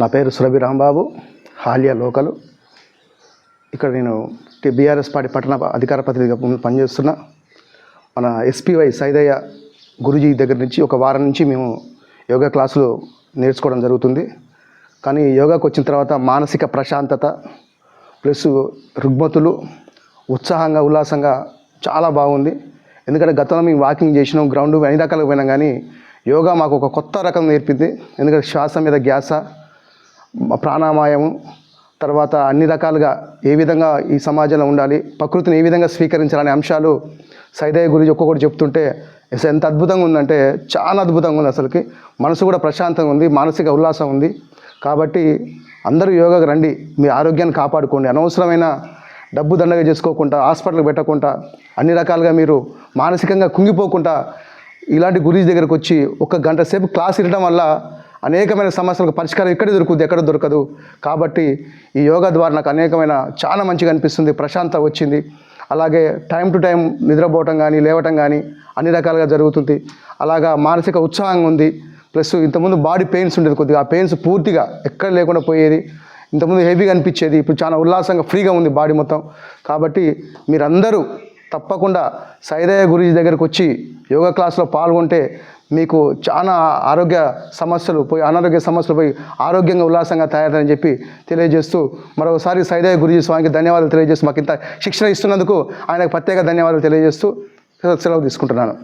నా పేరు సురభి రాంబాబు హాలియా లోకలు. ఇక్కడ నేను బీఆర్ఎస్ పార్టీ పట్టణ అధికార ప్రతినిధిగా పనిచేస్తున్నా. మన ఎస్పీవై సైదయ్య గురుజీ దగ్గర నుంచి ఒక వారం నుంచి మేము యోగా క్లాసులు నేర్చుకోవడం జరుగుతుంది. కానీ యోగాకు వచ్చిన తర్వాత మానసిక ప్రశాంతత ప్లస్ రుగ్మతులు ఉత్సాహంగా ఉల్లాసంగా చాలా బాగుంది. ఎందుకంటే గతంలో మేము వాకింగ్ చేసినాం గ్రౌండ్ అన్ని రకాలుగా పోయినాం కానీ యోగా మాకు ఒక కొత్త రకం నేర్పింది. ఎందుకంటే శ్వాస మీద గ్యాస ప్రాణాయామం తర్వాత అన్ని రకాలుగా ఏ విధంగా ఈ సమాజంలో ఉండాలి ప్రకృతిని ఏ విధంగా స్వీకరించాలనే అంశాలు సైదయ్య గురించి ఒక్కొక్కటి చెప్తుంటే అసలు ఎంత అద్భుతంగా ఉందంటే చాలా అద్భుతంగా ఉంది అసలుకి. మనసు కూడా ప్రశాంతంగా ఉంది మానసిక ఉల్లాసం ఉంది. కాబట్టి అందరూ యోగాకు రండి మీ ఆరోగ్యాన్ని కాపాడుకోండి. అనవసరమైన డబ్బు దండగా చేసుకోకుండా హాస్పిటల్కి పెట్టకుండా అన్ని రకాలుగా మీరు మానసికంగా కుంగిపోకుండా ఇలాంటి గురీజ్ దగ్గరకు వచ్చి ఒక గంట సేపు క్లాస్ వినడం వల్ల అనేకమైన సమస్యలకు పరిష్కారం ఎక్కడ దొరుకుతుంది ఎక్కడ దొరకదు. కాబట్టి ఈ యోగా ద్వారా నాకు అనేకమైన చాలా మంచిగా అనిపిస్తుంది ప్రశాంతత వచ్చింది. అలాగే టైం టు టైం నిద్రపోవటం కానీ లేవటం కానీ అన్ని రకాలుగా జరుగుతుంది. అలాగా మానసిక ఉత్సాహంగా ఉంది. ప్లస్ ఇంతకుముందు బాడీ పెయిన్స్ ఉండేది కొద్దిగా ఆ పెయిన్స్ పూర్తిగా ఎక్కడ లేకుండా పోయేది. ఇంతకుముందు హెవీగా అనిపించేది ఇప్పుడు చాలా ఉల్లాసంగా ఫ్రీగా ఉంది బాడీ మొత్తం. కాబట్టి మీరందరూ తప్పకుండా సైదయ్య గురుజీ దగ్గరకు వచ్చి యోగా క్లాస్లో పాల్గొంటే మీకు చాలా ఆరోగ్య సమస్యలు పోయి అనారోగ్య సమస్యలు పోయి ఆరోగ్యంగా ఉల్లాసంగా తయారని చెప్పి తెలియజేస్తూ మరొకసారి సైదయ్య గురుజీ స్వామికి ధన్యవాదాలు తెలియజేస్తూ మాకు ఇంత శిక్షణ ఇస్తున్నందుకు ఆయనకు ప్రత్యేక ధన్యవాదాలు తెలియజేస్తూ సెలవు తీసుకుంటున్నాను.